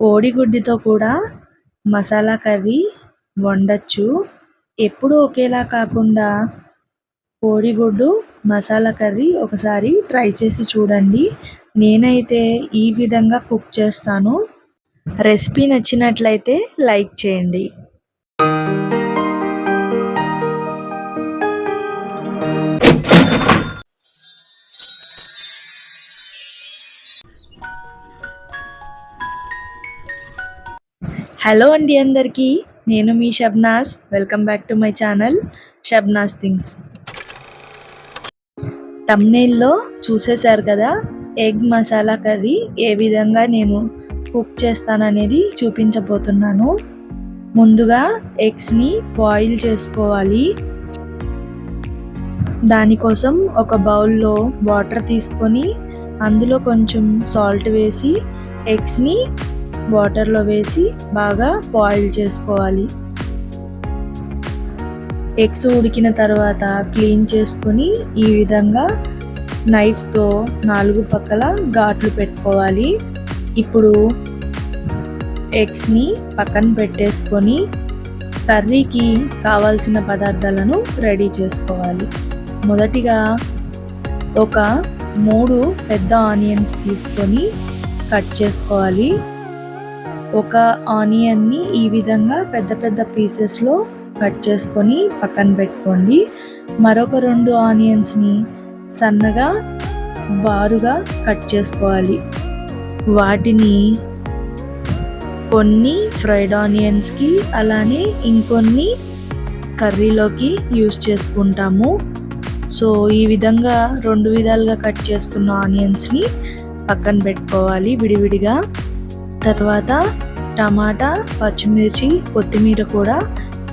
కోడిగుడ్డుతో కూడా మసాలా కర్రీ వండొచ్చు. ఎప్పుడూ ఒకేలా కాకుండా కోడిగుడ్డు మసాలా కర్రీ ఒకసారి ట్రై చేసి చూడండి. నేనైతే ఈ విధంగా కుక్ చేస్తాను. రెసిపీ నచ్చినట్లయితే లైక్ చేయండి. హలో అండి అందరికీ. నేను మీ Shabnas. Welcome back to my channel Shabnas things తమ్నేల్లో చూసేశారు కదా ఎగ్ మసాలా కర్రీ ఏ విధంగా నేను కుక్ చేస్తాననేది చూపించబోతున్నాను. ముందుగా ఎగ్స్ని బాయిల్ చేసుకోవాలి. దానికోసం ఒక బౌల్లో వాటర్ తీసుకొని అందులో కొంచెం సాల్ట్ వేసి ఎగ్స్ని వాటర్లో వేసి బాగా బాయిల్ చేసుకోవాలి. ఎగ్స్ ఉడికిన తర్వాత క్లీన్ చేసుకొని ఈ విధంగా నైఫ్తో నాలుగు పక్కల ఘాట్లు పెట్టుకోవాలి. ఇప్పుడు ఎగ్స్ని పక్కన పెట్టేసుకొని కర్రీకి కావాల్సిన పదార్థాలను రెడీ చేసుకోవాలి. మొదటిగా ఒక మూడు పెద్ద ఆనియన్స్ తీసుకొని కట్ చేసుకోవాలి. ఒక ఆనియన్ని ఈ విధంగా పెద్ద పెద్ద పీసెస్లో కట్ చేసుకొని పక్కన పెట్టుకోండి. మరొక రెండు ఆనియన్స్ని సన్నగా బారుగా కట్ చేసుకోవాలి. వాటిని కొన్ని ఫ్రైడ్ ఆనియన్స్కి అలానే ఇంకొన్ని కర్రీలోకి యూస్ చేసుకుంటాము. సో ఈ విధంగా రెండు విధాలుగా కట్ చేసుకున్న ఆనియన్స్ని పక్కన పెట్టుకోవాలి విడివిడిగా. తర్వాత టమాటా పచ్చిమిర్చి కొత్తిమీర కూడా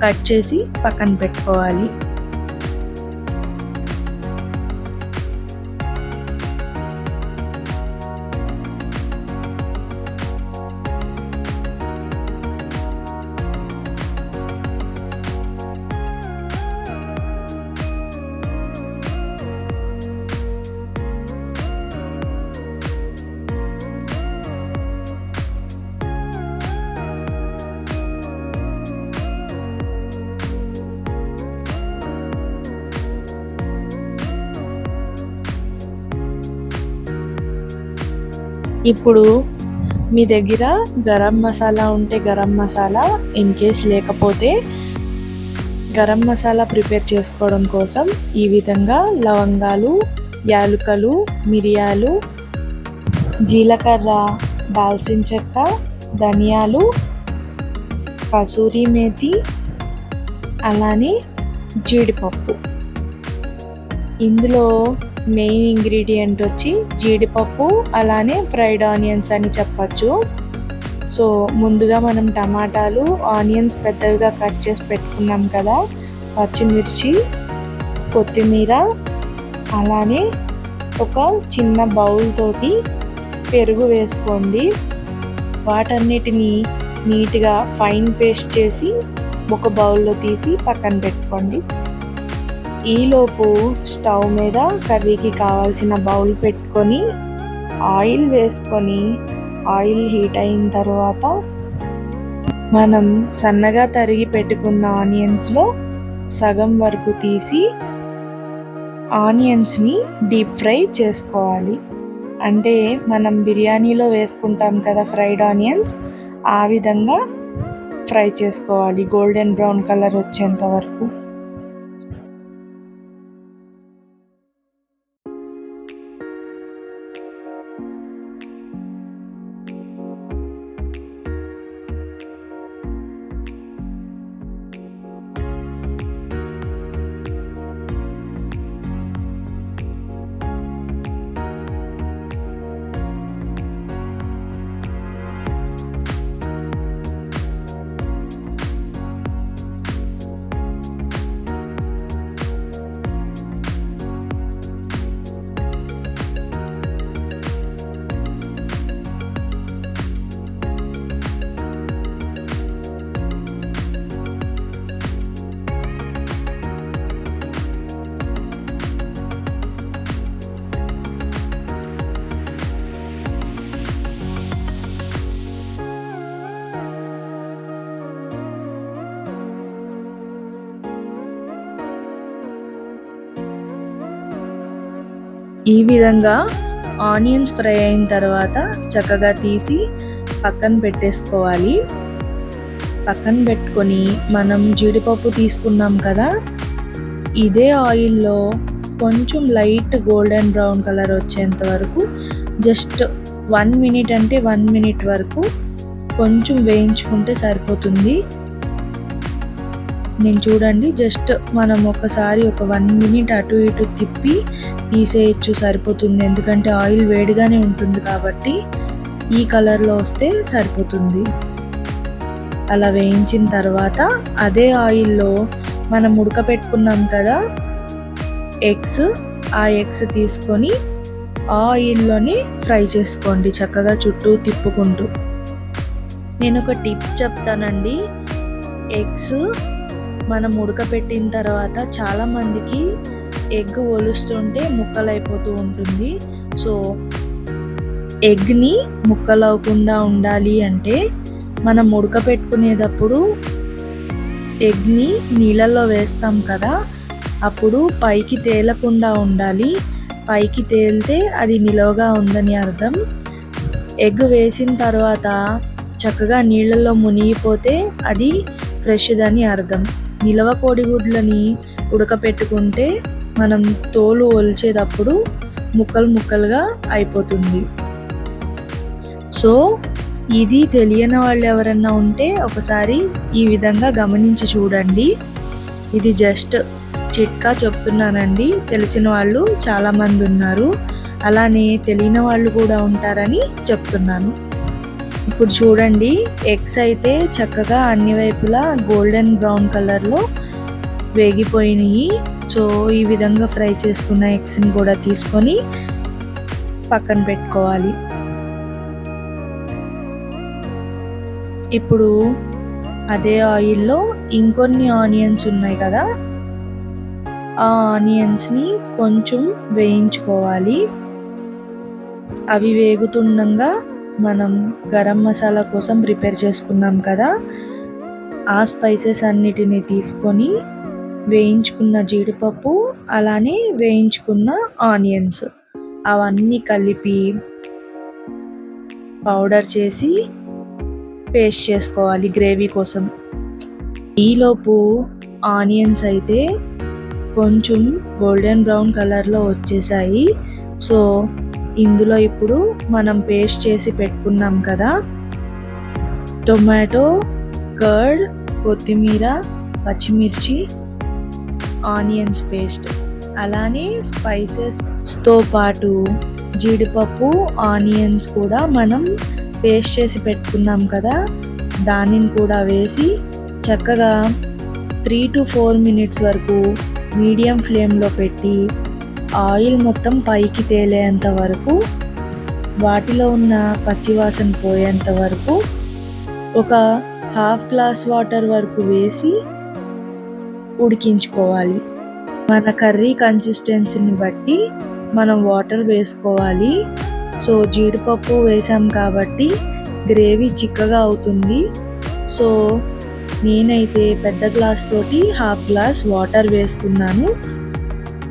కట్ చేసి పక్కన పెట్టుకోవాలి. ఇప్పుడు మీ దగ్గర గరం మసాలా ఉంటే గరం మసాలా ఇన్ కేస్ లేకపోతే గరం మసాలా ప్రిపేర్ చేసుకోవడం కోసం ఈ విధంగా లవంగాలు యాలుకలు మిరియాలు జీలకర్ర దాల్చిన చెక్క ధనియాలు కసూరి మేతి అలానే జీడిపప్పు. ఇందులో మెయిన్ ఇంగ్రీడియంట్ వచ్చి జీడిపప్పు అలానే ఫ్రైడ్ ఆనియన్స్ అని చెప్పచ్చు. సో ముందుగా మనం టమాటాలు ఆనియన్స్ పెద్దవిగా కట్ చేసి పెట్టుకున్నాం కదా పచ్చిమిర్చి కొత్తిమీర అలానే ఒక చిన్న బౌల్ తోటి పెరుగు వేసుకోండి. వాటన్నిటిని నీట్గా ఫైన్ పేస్ట్ చేసి ఒక బౌల్లో తీసి పక్కన పెట్టుకోండి. ఈలోపు స్టవ్ మీద కర్రీకి కావాల్సిన బౌల్ పెట్టుకొని ఆయిల్ వేసుకొని ఆయిల్ హీట్ అయిన తర్వాత మనం సన్నగా తరిగి పెట్టుకున్న ఆనియన్స్లో సగం వరకు తీసి ఆనియన్స్ని డీప్ ఫ్రై చేసుకోవాలి. అంటే మనం బిర్యానీలో వేసుకుంటాం కదా ఫ్రైడ్ ఆనియన్స్ ఆ విధంగా ఫ్రై చేసుకోవాలి. గోల్డెన్ బ్రౌన్ కలర్ వచ్చేంత వరకు. ఈ విధంగా ఆనియన్స్ ఫ్రై అయిన తర్వాత చక్కగా తీసి పక్కన పెట్టేసుకోవాలి. పక్కన పెట్టుకొని మనం జీడిపప్పు తీసుకున్నాం కదా ఇదే ఆయిల్లో కొంచెం లైట్ గోల్డెన్ బ్రౌన్ కలర్ వచ్చేంత వరకు జస్ట్ వన్ మినిట్ అంటే వన్ మినిట్ వరకు కొంచెం వేయించుకుంటే సరిపోతుంది. నేను చూడండి జస్ట్ మనం ఒకసారి ఒక వన్ మినిట్ అటు ఇటు తిప్పి తీసేయచ్చు సరిపోతుంది. ఎందుకంటే ఆయిల్ వేడిగానే ఉంటుంది కాబట్టి ఈ కలర్లో వస్తే సరిపోతుంది. అలా వేయించిన తర్వాత అదే ఆయిల్లో మనం ఉడకపెట్టుకున్నాం కదా ఎగ్స్ ఆ ఎగ్స్ తీసుకొని ఆ ఆయిల్లోనే ఫ్రై చేసుకోండి చక్కగా చుట్టూ తిప్పుకుంటూ. నేను ఒక టిప్ చెప్తానండి ఎగ్స్ మనం ఉడకపెట్టిన తర్వాత చాలామందికి ఎగ్ ఒలుస్తుంటే ముక్కలైపోతూ ఉంటుంది. సో ఎగ్ని ముక్కలవకుండా ఉండాలి అంటే మనం ఉడకపెట్టుకునేటప్పుడు ఎగ్ని నీళ్ళల్లో వేస్తాం కదా అప్పుడు పైకి తేలకుండా ఉండాలి. పైకి తేలితే అది నిలవగా ఉందని అర్థం. ఎగ్ వేసిన తర్వాత చక్కగా నీళ్ళల్లో మునిగిపోతే అది ఫ్రెష్దని అర్థం. నిలవ కోడిగుడ్లని ఉడకపెట్టుకుంటే మనం తోలు ఒలిచేటప్పుడు ముక్కలు ముక్కలుగా అయిపోతుంది. సో ఇది తెలియని వాళ్ళు ఎవరన్నా ఉంటే ఒకసారి ఈ విధంగా గమనించి చూడండి. ఇది జస్ట్ చిట్కా చెప్తున్నానండి. తెలిసిన వాళ్ళు చాలామంది ఉన్నారు. అలానే తెలియని వాళ్ళు కూడా ఉంటారని చెప్తున్నాను. ఇప్పుడు చూడండి ఎగ్స్ అయితే చక్కగా అన్ని వైపులా గోల్డెన్ బ్రౌన్ కలర్లో వేగిపోయినాయి. సో ఈ విధంగా ఫ్రై చేసుకున్న ఎగ్స్ని కూడా తీసుకొని పక్కన పెట్టుకోవాలి. ఇప్పుడు అదే ఆయిల్లో ఇంకొన్ని ఆనియన్స్ ఉన్నాయి కదా ఆ ఆనియన్స్ని కొంచెం వేయించుకోవాలి. అవి వేగుతుండగా మనం గరం మసాలా కోసం ప్రిపేర్ చేసుకున్నాం కదా ఆ స్పైసెస్ అన్నిటిని తీసుకొని వేయించుకున్న జీడిపప్పు అలానే వేయించుకున్న ఆనియన్స్. అవన్నీ కలిపి పౌడర్ చేసి పేస్ట్ చేసుకోవాలి గ్రేవీ కోసం. ఈలోపు ఆనియన్స్ అయితే కొంచెం గోల్డెన్ బ్రౌన్ కలర్లో వచ్చేసాయి. సో ఇందులో ఇప్పుడు మనం పేస్ట్ చేసి పెట్టుకున్నాం కదా. టొమాటో కర్డ్ కొత్తిమీర పచ్చిమిర్చి ఆనియన్స్ పేస్ట్. అలానే స్పైసెస్తో పాటు జీడిపప్పు ఆనియన్స్ కూడా మనం పేస్ట్ చేసి పెట్టుకున్నాం కదా. దానిని కూడా వేసి చక్కగా త్రీ టు ఫోర్ మినిట్స్ వరకు మీడియం ఫ్లేమ్లో పెట్టి ఆయిల్ మొత్తం పైకి తేలేంత వరకు వాటిలో ఉన్న పచ్చివాసన పోయేంత వరకు ఒక హాఫ్ గ్లాస్ వాటర్ వరకు వేసి ఉడికించుకోవాలి. మన కర్రీ కన్సిస్టెన్సీని బట్టి మనం వాటర్ వేసుకోవాలి. సో జీడిపప్పు వేసాం కాబట్టి గ్రేవీ చిక్కగా అవుతుంది. సో నేనైతే పెద్ద గ్లాస్ తోటి హాఫ్ గ్లాస్ వాటర్ వేసుకున్నాను.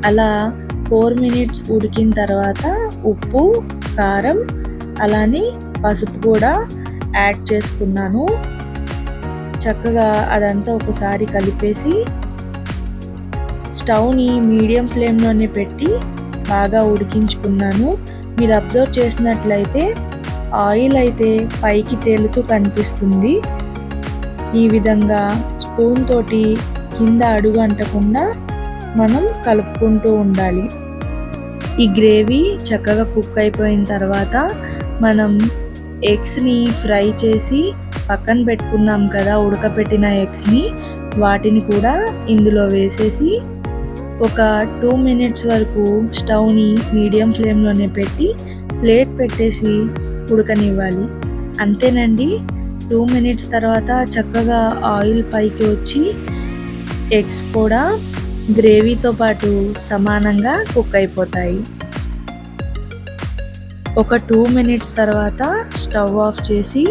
అలా ఫోర్ మినిట్స్ ఉడికిన తర్వాత ఉప్పు కారం అలానే పసుపు కూడా యాడ్ చేసుకున్నాను. చక్కగా అదంతా ఒకసారి కలిపేసి స్టవ్ని మీడియం ఫ్లేమ్లోనే పెట్టి బాగా ఉడికించుకున్నాను. మీరు అబ్జర్వ్ చేసినట్లయితే ఆయిల్ అయితే పైకి తేలుతూ కనిపిస్తుంది. ఈ విధంగా స్పూన్ తోటి కింద అడుగు అంటకుండా మనం కలుపుకుంటూ ఉండాలి. ఈ గ్రేవీ చక్కగా కుక్ అయిపోయిన తర్వాత మనం ఎగ్స్ని ఫ్రై చేసి పక్కన పెట్టుకున్నాం కదా ఉడకపెట్టిన ఎగ్స్ని వాటిని కూడా ఇందులో వేసేసి ఒక టూ మినిట్స్ వరకు స్టవ్ని మీడియం ఫ్లేమ్లోనే పెట్టి ప్లేట్ పెట్టేసి ఉడకనివ్వాలి. అంతేనండి టూ మినిట్స్ తర్వాత చక్కగా ఆయిల్ పైకి వచ్చి ఎగ్స్ కూడా గ్రేవీతో పాటు సమానంగా కుక్ అయిపోతాయి. ఒక టూ మినిట్స్ తర్వాత స్టవ్ ఆఫ్ చేసి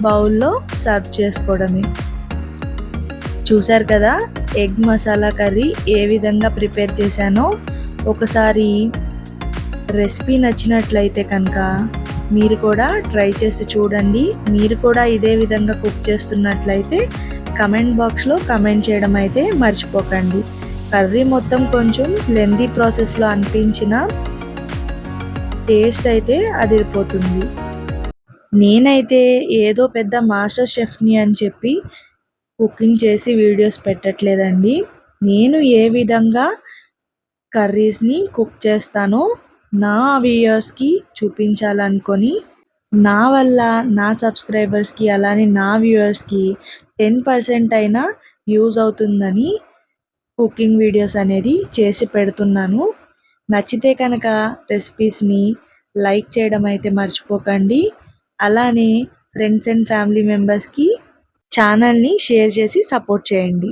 బౌల్లో సర్వ్ చేసుకోవడమే. చూశారు కదా ఎగ్ మసాలా కర్రీ ఏ విధంగా ప్రిపేర్ చేశానో? ఒకసారి రెసిపీ నచ్చినట్లయితే కనుక మీరు కూడా ట్రై చేసి చూడండి. మీరు కూడా ఇదే విధంగా కుక్ చేస్తున్నట్లయితే కమెంట్ బాక్స్లో కమెంట్ చేయడం అయితే మర్చిపోకండి. కర్రీ మొత్తం కొంచెం లెందీ ప్రాసెస్లో అనిపించిన టేస్ట్ అయితే అదిరిపోతుంది. నేనైతే ఏదో పెద్ద మాస్టర్ షెఫ్ని అని చెప్పి కుకింగ్ చేసి వీడియోస్ పెట్టట్లేదండి. నేను ఏ విధంగా కర్రీస్ని కుక్ చేస్తానో నా వ్యూయర్స్కి చూపించాలనుకొని నా వల్ల నా సబ్స్క్రైబర్స్కి అలానే నా వ్యూయర్స్కి టెన్ పర్సెంట్ అయినా యూజ్ అవుతుందని కుకింగ్ వీడియోస్ అనేది చేసి పెడుతున్నాను. నచ్చితే కనుక రెసిపీస్ని లైక్ చేయడం అయితే మర్చిపోకండి. అలానే ఫ్రెండ్స్ అండ్ ఫ్యామిలీ మెంబర్స్కి ఛానల్ని షేర్ చేసి సపోర్ట్ చేయండి.